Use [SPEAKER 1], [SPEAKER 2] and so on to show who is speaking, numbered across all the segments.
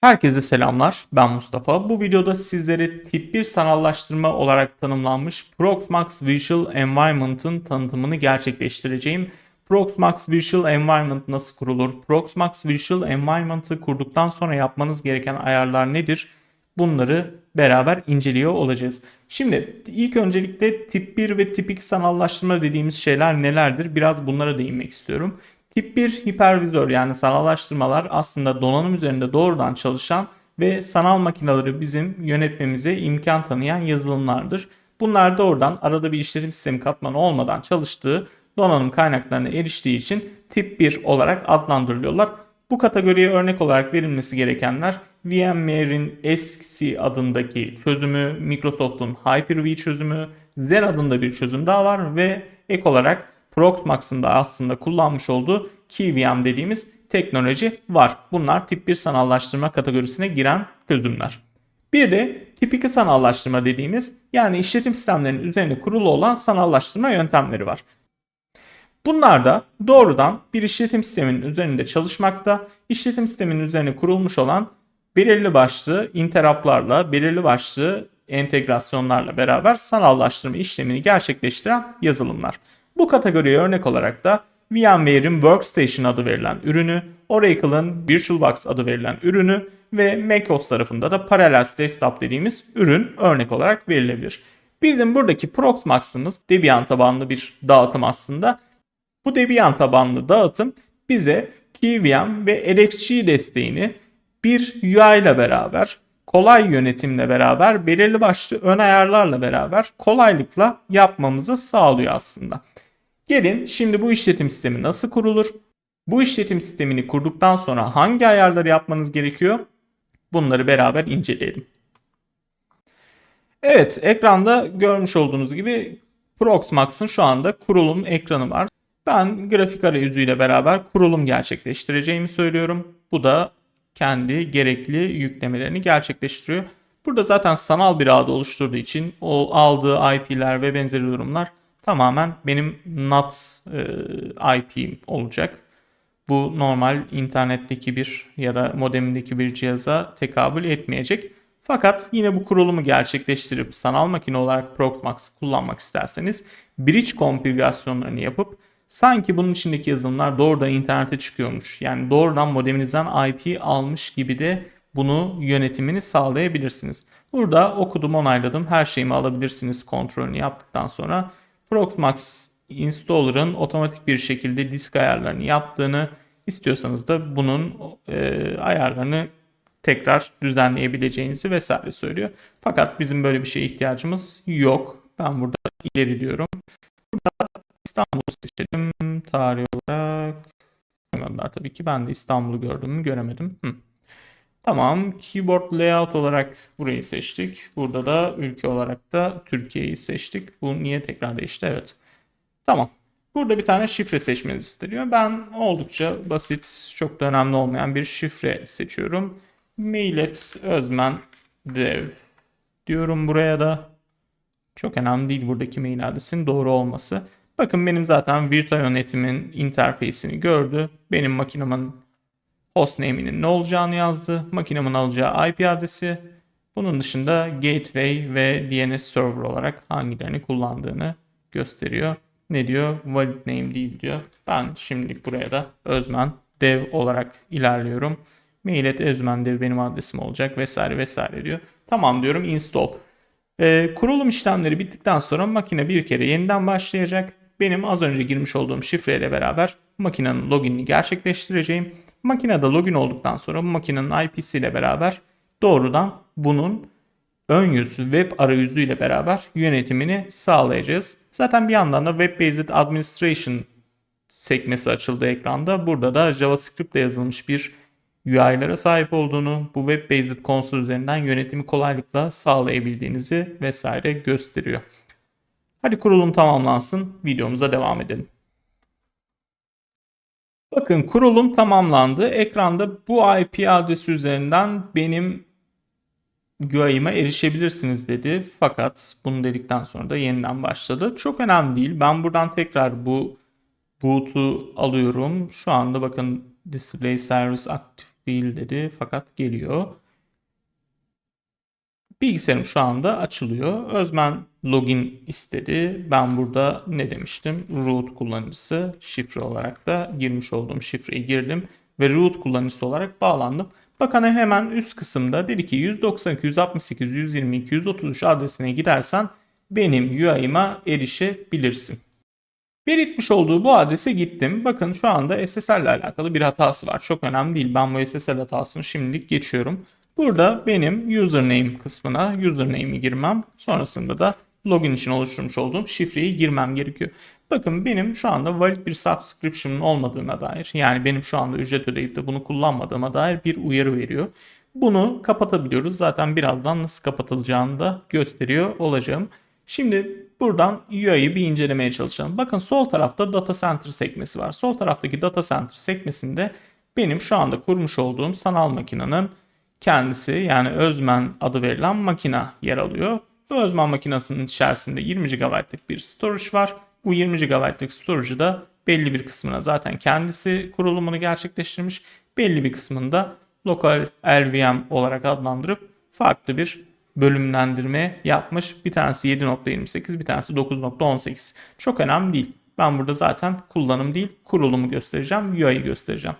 [SPEAKER 1] Herkese selamlar. Ben Mustafa. Bu videoda sizlere tip 1 sanallaştırma olarak tanımlanmış Proxmox Visual Environment'ın tanıtımını gerçekleştireceğim. Proxmox Visual Environment nasıl kurulur? Proxmox Visual Environment'ı kurduktan sonra yapmanız gereken ayarlar nedir? Bunları beraber inceliyor olacağız. Şimdi ilk öncelikle tip 1 ve tip 2 sanallaştırma dediğimiz şeyler nelerdir? Biraz bunlara değinmek istiyorum. Tip 1 hipervizör yani sanallaştırmalar aslında donanım üzerinde doğrudan çalışan ve sanal makineleri bizim yönetmemize imkan tanıyan yazılımlardır. Bunlar doğrudan arada bir işletim sistemi katmanı olmadan çalıştığı donanım kaynaklarına eriştiği için tip 1 olarak adlandırılıyorlar. Bu kategoriye örnek olarak verilmesi gerekenler VMware'in eski adındaki çözümü, Microsoft'un Hyper-V çözümü, Zen adında bir çözüm daha var ve ek olarak Proxmox'ın da aslında kullanmış olduğu KeyVM dediğimiz teknoloji var. Bunlar tip 1 sanallaştırma kategorisine giren çözümler. Bir de tip 2 sanallaştırma dediğimiz yani işletim sistemlerinin üzerine kurulu olan sanallaştırma yöntemleri var. Bunlar da doğrudan bir işletim sisteminin üzerinde çalışmakta, işletim sisteminin üzerine kurulmuş olan belirli başlı interruptlarla, belirli başlı entegrasyonlarla beraber sanallaştırma işlemini gerçekleştiren yazılımlar. Bu kategoriye örnek olarak da VMware'in Workstation adı verilen ürünü, Oracle'ın VirtualBox adı verilen ürünü ve macOS tarafında da Parallels Desktop dediğimiz ürün örnek olarak verilebilir. Bizim buradaki Proxmox'ımız Debian tabanlı bir dağıtım aslında. Bu Debian tabanlı dağıtım bize KVM ve LXC desteğini bir UI ile beraber kolay yönetimle beraber belirli başlı ön ayarlarla beraber kolaylıkla yapmamızı sağlıyor aslında. Gelin şimdi bu işletim sistemi nasıl kurulur? Bu işletim sistemini kurduktan sonra hangi ayarları yapmanız gerekiyor? Bunları beraber inceleyelim. Evet ekranda görmüş olduğunuz gibi Proxmox'ın şu anda kurulum ekranı var. Ben grafik arayüzüyle beraber kurulum gerçekleştireceğimi söylüyorum. Bu da kendi gerekli yüklemelerini gerçekleştiriyor. Burada zaten sanal bir ağda oluşturduğu için o aldığı IP'ler ve benzeri durumlar tamamen benim NAT e, IP'm olacak. Bu normal internetteki bir ya da modemindeki bir cihaza tekabül etmeyecek. Fakat yine bu kurulumu gerçekleştirip sanal makine olarak Proxmox'ı kullanmak isterseniz bridge konfigürasyonlarını yapıp sanki bunun içindeki yazılımlar doğrudan internete çıkıyormuş. Yani doğrudan modeminizden IP almış gibi de bunu yönetimini sağlayabilirsiniz. Burada okudum onayladım her şeyimi alabilirsiniz kontrolünü yaptıktan sonra Proxmox installer'ın otomatik bir şekilde disk ayarlarını yaptığını istiyorsanız da bunun e, ayarlarını tekrar düzenleyebileceğinizi vesaire söylüyor. Fakat bizim böyle bir şeye ihtiyacımız yok. Ben burada ileri diyorum. Burada İstanbul'u seçelim. Tarih olarak koymadılar tabii ki. Ben de İstanbul'u gördüm göremedim. Hı. Tamam. Keyboard layout olarak burayı seçtik. Burada da ülke olarak da Türkiye'yi seçtik. Bu niye tekrar değişti? Evet. Tamam. Burada bir tane şifre seçmenizi isteniyor. Ben oldukça basit, çok da önemli olmayan bir şifre seçiyorum. Mailet Özmen Dev diyorum buraya da. Çok önemli değil buradaki mail adresinin doğru olması. Bakın benim zaten virtual yönetimin interface'ini gördü. Benim makinemin hostname'inin ne olacağını yazdı. Makinemin alacağı IP adresi. Bunun dışında gateway ve DNS server olarak hangilerini kullandığını gösteriyor. Ne diyor? Valid name değil diyor. Ben şimdilik buraya da özmen dev olarak ilerliyorum. Mail et özmen dev benim adresim olacak vesaire vesaire diyor. Tamam diyorum install. Ee, kurulum işlemleri bittikten sonra makine bir kere yeniden başlayacak. Benim az önce girmiş olduğum şifreyle beraber makinenin loginini gerçekleştireceğim. Makinede login olduktan sonra bu makinenin IP'si ile beraber doğrudan bunun ön yüz web arayüzü ile beraber yönetimini sağlayacağız. Zaten bir yandan da Web Based Administration sekmesi açıldı ekranda. Burada da JavaScript ile yazılmış bir UI'lara sahip olduğunu, bu Web Based konsol üzerinden yönetimi kolaylıkla sağlayabildiğinizi vesaire gösteriyor. Hadi kurulum tamamlansın, videomuza devam edelim. Bakın kurulum tamamlandı. Ekranda bu IP adresi üzerinden benim GUI'ıma erişebilirsiniz dedi. Fakat bunu dedikten sonra da yeniden başladı. Çok önemli değil. Ben buradan tekrar bu boot'u alıyorum. Şu anda bakın display service active değil dedi fakat geliyor. Bilgisayarım şu anda açılıyor. Özmen login istedi. Ben burada ne demiştim? Root kullanıcısı şifre olarak da girmiş olduğum şifreyi girdim ve root kullanıcısı olarak bağlandım. Bakın hemen üst kısımda dedi ki 192, 168, 122, 133 adresine gidersen benim UI'ma erişebilirsin. Belirtmiş olduğu bu adrese gittim. Bakın şu anda SSL ile alakalı bir hatası var. Çok önemli değil. Ben bu SSL hatasını şimdilik geçiyorum. Burada benim username kısmına username'i girmem. Sonrasında da login için oluşturmuş olduğum şifreyi girmem gerekiyor. Bakın benim şu anda valid bir subscription'ın olmadığına dair yani benim şu anda ücret ödeyip de bunu kullanmadığıma dair bir uyarı veriyor. Bunu kapatabiliyoruz. Zaten birazdan nasıl kapatılacağını da gösteriyor olacağım. Şimdi buradan UI'yi bir incelemeye çalışalım. Bakın sol tarafta data center sekmesi var. Sol taraftaki data center sekmesinde benim şu anda kurmuş olduğum sanal makinenin kendisi yani Özmen adı verilen makina yer alıyor. Bu Özmen makinasının içerisinde 20 GB'lık bir storage var. Bu 20 GB'lık storage'ı da belli bir kısmına zaten kendisi kurulumunu gerçekleştirmiş. Belli bir kısmında lokal LVM olarak adlandırıp farklı bir bölümlendirme yapmış. Bir tanesi 7.28 bir tanesi 9.18. Çok önemli değil. Ben burada zaten kullanım değil kurulumu göstereceğim. UI'yi göstereceğim.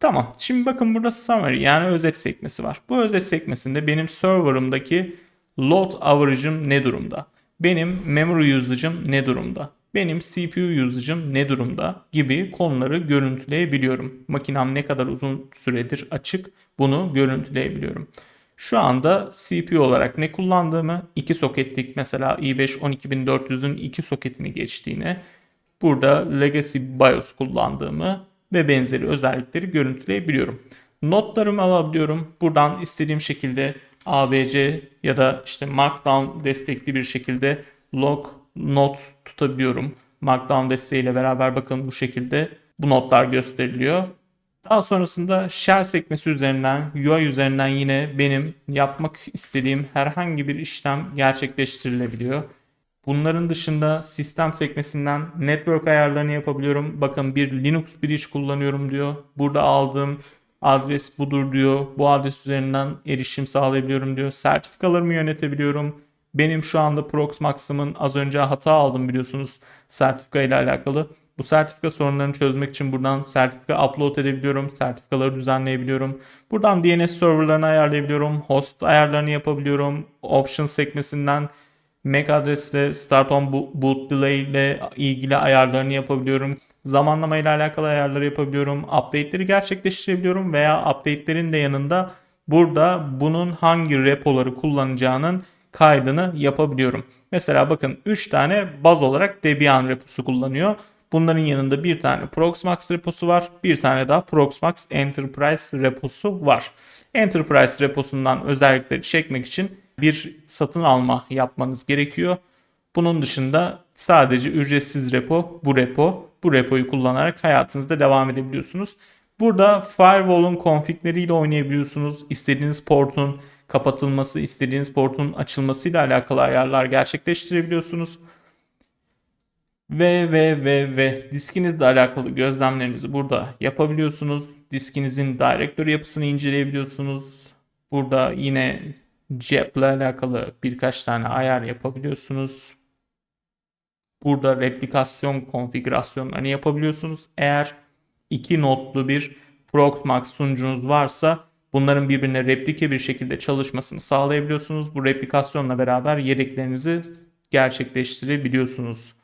[SPEAKER 1] Tamam. Şimdi bakın burada summary yani özet sekmesi var. Bu özet sekmesinde benim serverımdaki load average'ım ne durumda? Benim memory usage'ım ne durumda? Benim CPU usage'ım ne durumda gibi konuları görüntüleyebiliyorum. Makinem ne kadar uzun süredir açık bunu görüntüleyebiliyorum. Şu anda CPU olarak ne kullandığımı, iki soketlik mesela i5 12400'ün iki soketini geçtiğini, burada Legacy BIOS kullandığımı ve benzeri özellikleri görüntüleyebiliyorum. Notlarımı alabiliyorum. Buradan istediğim şekilde ABC ya da işte Markdown destekli bir şekilde log not tutabiliyorum. Markdown desteğiyle beraber bakın bu şekilde bu notlar gösteriliyor. Daha sonrasında shell sekmesi üzerinden, UI üzerinden yine benim yapmak istediğim herhangi bir işlem gerçekleştirilebiliyor. Bunların dışında sistem sekmesinden network ayarlarını yapabiliyorum. Bakın bir Linux bridge kullanıyorum diyor. Burada aldığım adres budur diyor. Bu adres üzerinden erişim sağlayabiliyorum diyor. Sertifikalarımı yönetebiliyorum. Benim şu anda Proxmox'ımın az önce hata aldım biliyorsunuz sertifika ile alakalı. Bu sertifika sorunlarını çözmek için buradan sertifika upload edebiliyorum. Sertifikaları düzenleyebiliyorum. Buradan DNS serverlarını ayarlayabiliyorum. Host ayarlarını yapabiliyorum. Options sekmesinden MAC adresle Start on Boot Delay ile ilgili ayarlarını yapabiliyorum. Zamanlama ile alakalı ayarları yapabiliyorum. Update'leri gerçekleştirebiliyorum veya update'lerin de yanında burada bunun hangi repoları kullanacağının kaydını yapabiliyorum. Mesela bakın 3 tane baz olarak Debian reposu kullanıyor. Bunların yanında bir tane Proxmox reposu var. Bir tane daha Proxmox Enterprise reposu var. Enterprise reposundan özellikleri çekmek için bir satın alma yapmanız gerekiyor. Bunun dışında sadece ücretsiz repo bu repo. Bu repoyu kullanarak hayatınızda devam edebiliyorsunuz. Burada firewall'un konfigleriyle oynayabiliyorsunuz. İstediğiniz portun kapatılması, istediğiniz portun açılmasıyla alakalı ayarlar gerçekleştirebiliyorsunuz. Ve ve ve ve diskinizle alakalı gözlemlerinizi burada yapabiliyorsunuz. Diskinizin direktör yapısını inceleyebiliyorsunuz. Burada yine cep ile alakalı birkaç tane ayar yapabiliyorsunuz. Burada replikasyon konfigürasyonlarını yapabiliyorsunuz. Eğer iki notlu bir Proxmox sunucunuz varsa bunların birbirine replike bir şekilde çalışmasını sağlayabiliyorsunuz. Bu replikasyonla beraber yedeklerinizi gerçekleştirebiliyorsunuz.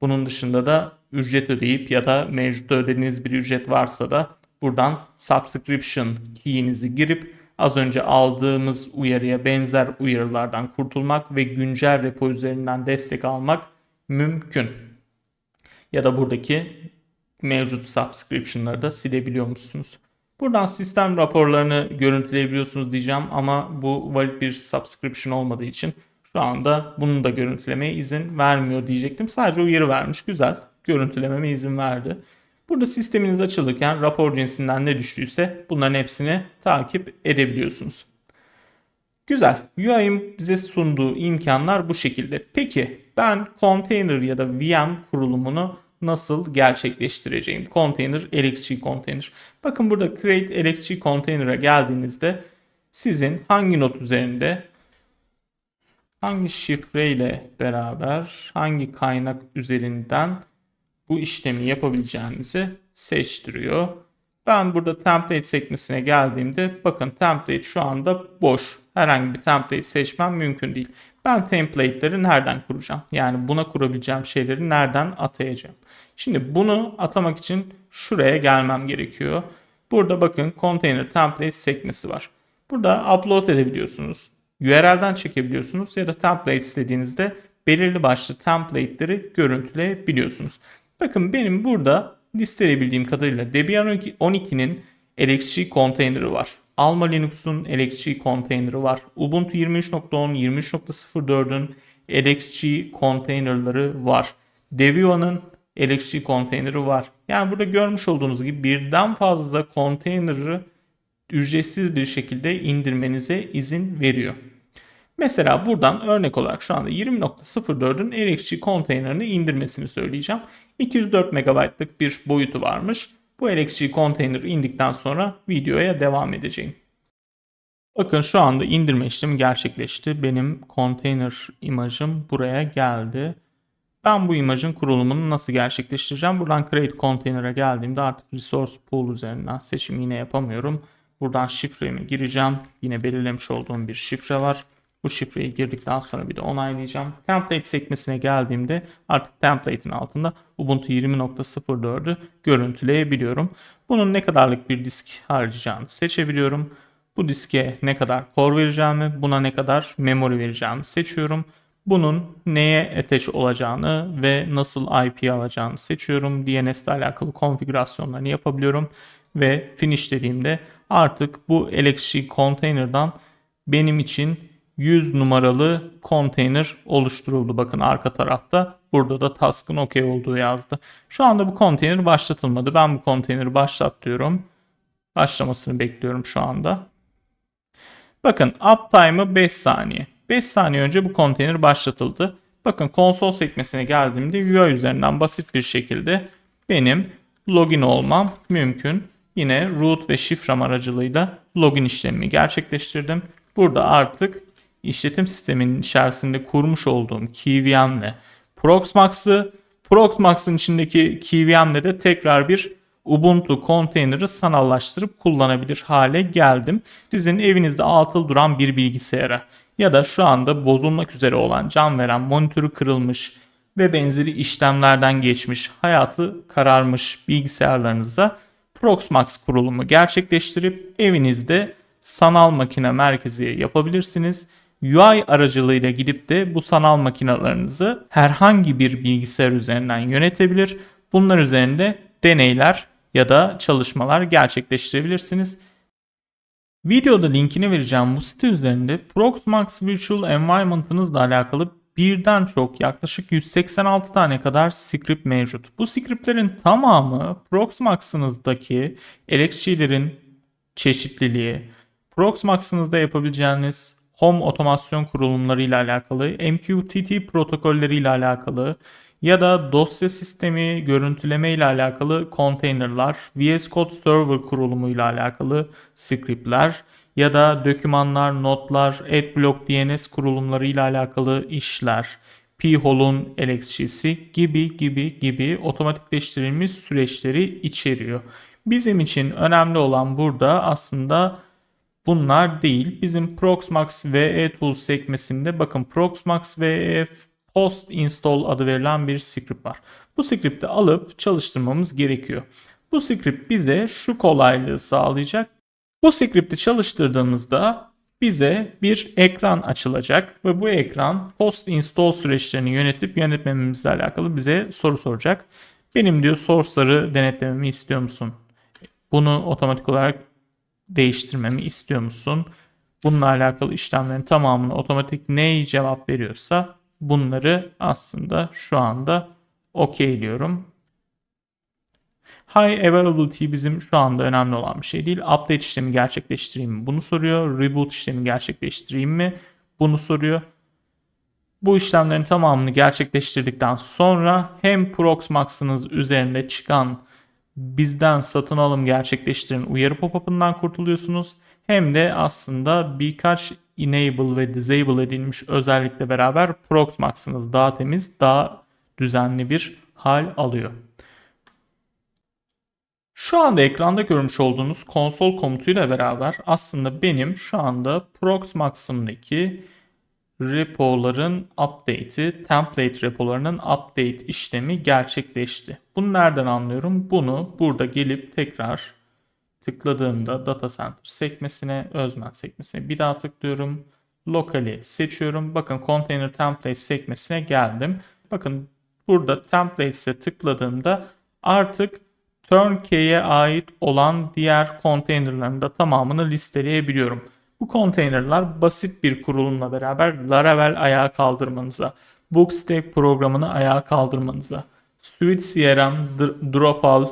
[SPEAKER 1] Bunun dışında da ücret ödeyip ya da mevcut ödediğiniz bir ücret varsa da buradan subscription key'inizi girip az önce aldığımız uyarıya benzer uyarılardan kurtulmak ve güncel repo üzerinden destek almak mümkün. Ya da buradaki mevcut subscription'ları da silebiliyor musunuz? Buradan sistem raporlarını görüntüleyebiliyorsunuz diyeceğim ama bu valid bir subscription olmadığı için şu anda bunu da görüntülemeye izin vermiyor diyecektim. Sadece uyarı vermiş. Güzel. Görüntülememe izin verdi. Burada sisteminiz açılırken rapor cinsinden ne düştüyse bunların hepsini takip edebiliyorsunuz. Güzel. UI'nin bize sunduğu imkanlar bu şekilde. Peki ben container ya da VM kurulumunu nasıl gerçekleştireceğim. Container LXG container. Bakın burada create LXG container'a geldiğinizde sizin hangi not üzerinde hangi şifreyle beraber hangi kaynak üzerinden bu işlemi yapabileceğinizi seçtiriyor. Ben burada template sekmesine geldiğimde bakın template şu anda boş. Herhangi bir template seçmem mümkün değil. Ben template'leri nereden kuracağım? Yani buna kurabileceğim şeyleri nereden atayacağım? Şimdi bunu atamak için şuraya gelmem gerekiyor. Burada bakın container template sekmesi var. Burada upload edebiliyorsunuz. URL'den çekebiliyorsunuz ya da template istediğinizde belirli başlı template'leri görüntüleyebiliyorsunuz. Bakın benim burada listeleyebildiğim kadarıyla Debian 12'nin LXG konteynerı var. Alma Linux'un LXG konteynerı var. Ubuntu 23.10, 23.04'ün LXG konteynerları var. Devia'nın LXG konteyneri var. Yani burada görmüş olduğunuz gibi birden fazla konteynerı ücretsiz bir şekilde indirmenize izin veriyor. Mesela buradan örnek olarak şu anda 20.04'ün LXG konteynerini indirmesini söyleyeceğim. 204 MB'lık bir boyutu varmış. Bu LXG konteyner indikten sonra videoya devam edeceğim. Bakın şu anda indirme işlemi gerçekleşti. Benim konteyner imajım buraya geldi. Ben bu imajın kurulumunu nasıl gerçekleştireceğim? Buradan Create Container'a geldiğimde artık Resource Pool üzerinden seçim yine yapamıyorum. Buradan şifremi gireceğim. Yine belirlemiş olduğum bir şifre var. Bu şifreyi girdikten sonra bir de onaylayacağım. Template sekmesine geldiğimde artık template'in altında Ubuntu 20.04'ü görüntüleyebiliyorum. Bunun ne kadarlık bir disk harcayacağını seçebiliyorum. Bu diske ne kadar core vereceğimi, buna ne kadar memory vereceğimi seçiyorum. Bunun neye attach olacağını ve nasıl IP alacağını seçiyorum. DNS ile alakalı konfigürasyonlarını yapabiliyorum. Ve finish dediğimde artık bu LXG container'dan benim için 100 numaralı konteyner oluşturuldu. Bakın arka tarafta. Burada da task'ın OK olduğu yazdı. Şu anda bu konteyner başlatılmadı. Ben bu konteyneri başlat diyorum. Başlamasını bekliyorum şu anda. Bakın uptime'ı 5 saniye. 5 saniye önce bu konteyner başlatıldı. Bakın konsol sekmesine geldiğimde UI üzerinden basit bir şekilde benim login olmam mümkün. Yine root ve şifrem aracılığıyla login işlemimi gerçekleştirdim. Burada artık işletim sisteminin içerisinde kurmuş olduğum KVM'le Proxmox'ı Proxmox'ın içindeki KVM'le de tekrar bir Ubuntu konteyneri sanallaştırıp kullanabilir hale geldim. Sizin evinizde atıl duran bir bilgisayara ya da şu anda bozulmak üzere olan can veren monitörü kırılmış ve benzeri işlemlerden geçmiş, hayatı kararmış bilgisayarlarınıza Proxmox kurulumu gerçekleştirip evinizde sanal makine merkezi yapabilirsiniz. UI aracılığıyla gidip de bu sanal makinalarınızı herhangi bir bilgisayar üzerinden yönetebilir. Bunlar üzerinde deneyler ya da çalışmalar gerçekleştirebilirsiniz. Videoda linkini vereceğim bu site üzerinde Proxmox Virtual Environment'ınızla alakalı birden çok yaklaşık 186 tane kadar script mevcut. Bu scriptlerin tamamı Proxmox'ınızdaki LXG'lerin çeşitliliği, Proxmox'ınızda yapabileceğiniz home otomasyon kurulumları ile alakalı, MQTT protokolleri ile alakalı ya da dosya sistemi görüntüleme ile alakalı container'lar, VS Code Server kurulumu ile alakalı script'ler ya da dokümanlar, notlar, AdBlock DNS kurulumları ile alakalı işler, P-Hole'un LXG'si gibi gibi gibi otomatikleştirilmiş süreçleri içeriyor. Bizim için önemli olan burada aslında bunlar değil. Bizim Proxmox VE Tools sekmesinde bakın Proxmox VE post install adı verilen bir script var. Bu script'i alıp çalıştırmamız gerekiyor. Bu script bize şu kolaylığı sağlayacak. Bu script'i çalıştırdığımızda bize bir ekran açılacak ve bu ekran post install süreçlerini yönetip yönetmememizle alakalı bize soru soracak. Benim diyor source'ları denetlememi istiyor musun? Bunu otomatik olarak değiştirmemi istiyor musun? Bununla alakalı işlemlerin tamamını otomatik neyi cevap veriyorsa bunları aslında şu anda okeyliyorum. High availability bizim şu anda önemli olan bir şey değil. Update işlemi gerçekleştireyim mi? Bunu soruyor. Reboot işlemi gerçekleştireyim mi? Bunu soruyor. Bu işlemlerin tamamını gerçekleştirdikten sonra hem Proxmox'ınız üzerinde çıkan bizden satın alım gerçekleştirin uyarı pop-up'ından kurtuluyorsunuz. Hem de aslında birkaç enable ve disable edilmiş özellikle beraber Proxmox'ınız daha temiz, daha düzenli bir hal alıyor. Şu anda ekranda görmüş olduğunuz konsol komutuyla beraber aslında benim şu anda Proxmox'ımdaki repoların update'i, template repolarının update işlemi gerçekleşti. Bunu nereden anlıyorum? Bunu burada gelip tekrar tıkladığımda data center sekmesine, özmen sekmesine bir daha tıklıyorum. Local'i seçiyorum. Bakın container template sekmesine geldim. Bakın burada templates'e tıkladığımda artık Turnkey'e ait olan diğer konteynerların da tamamını listeleyebiliyorum. Bu konteynerlar basit bir kurulumla beraber Laravel ayağa kaldırmanıza, Bookstack programını ayağa kaldırmanıza, Suite CRM, Drupal,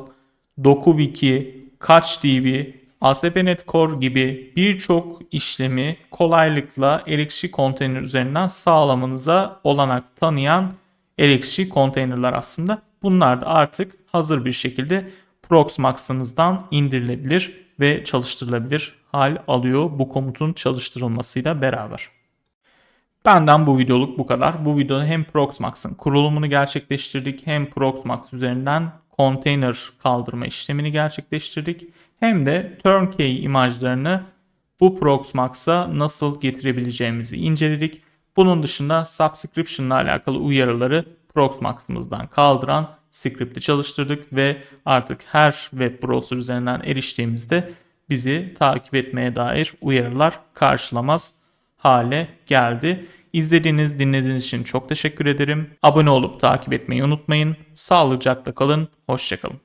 [SPEAKER 1] DokuWiki, CatchDB, ASP.NET Core gibi birçok işlemi kolaylıkla Elixir konteyner üzerinden sağlamanıza olanak tanıyan Elixir konteynerlar aslında. Bunlar da artık hazır bir şekilde Proxmox'ınızdan indirilebilir ve çalıştırılabilir hal alıyor bu komutun çalıştırılmasıyla beraber. Benden bu videoluk bu kadar. Bu videoda hem Proxmox'ın kurulumunu gerçekleştirdik hem Proxmox üzerinden container kaldırma işlemini gerçekleştirdik. Hem de turnkey imajlarını bu Proxmox'a nasıl getirebileceğimizi inceledik. Bunun dışında subscription ile alakalı uyarıları Proxmox'ımızdan kaldıran script'i çalıştırdık ve artık her web browser üzerinden eriştiğimizde bizi takip etmeye dair uyarılar karşılamaz hale geldi. İzlediğiniz, dinlediğiniz için çok teşekkür ederim. Abone olup takip etmeyi unutmayın. Sağlıcakla kalın, hoşçakalın.